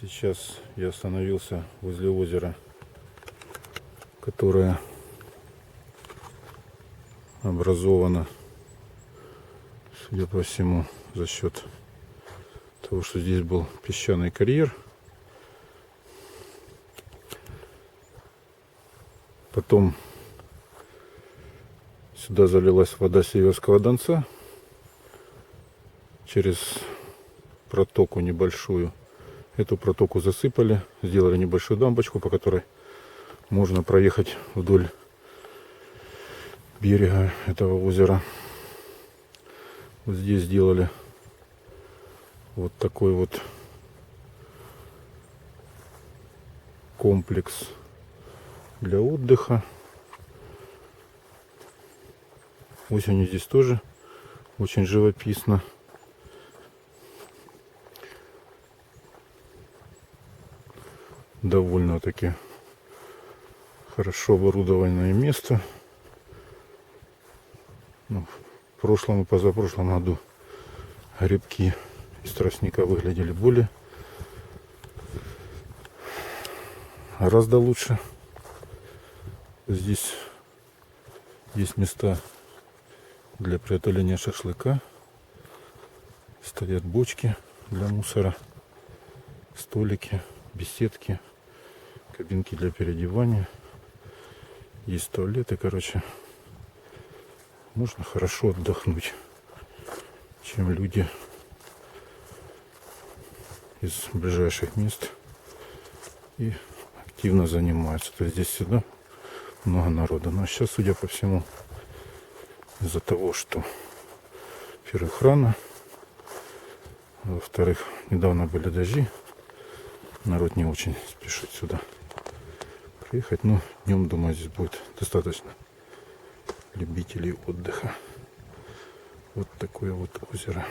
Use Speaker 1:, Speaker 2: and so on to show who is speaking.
Speaker 1: Сейчас я остановился возле озера, которое образовано, судя по всему, за счет того, что здесь был песчаный карьер. Потом сюда залилась вода Северского Донца через протоку небольшую. Эту протоку засыпали, сделали небольшую дамбочку, по которой можно проехать вдоль берега этого озера. Вот здесь сделали вот такой вот комплекс для отдыха. Осенью здесь тоже очень живописно. Довольно-таки хорошо оборудованное место. Ну, в прошлом и позапрошлом году грибки из тростника выглядели более гораздо лучше. Здесь есть места для приготовления шашлыка. Стоят бочки для мусора, столики, беседки, кабинки для переодевания. Есть туалеты, короче. Можно хорошо отдохнуть, чем люди из ближайших мест и активно занимаются. То есть здесь всегда много народа. Но сейчас, судя по всему, из-за того, что во-первых, рано, во-вторых, недавно были дожди, народ не очень спешит сюда приехать. Но днем, думаю, здесь будет достаточно любителей отдыха. Вот такое вот озеро.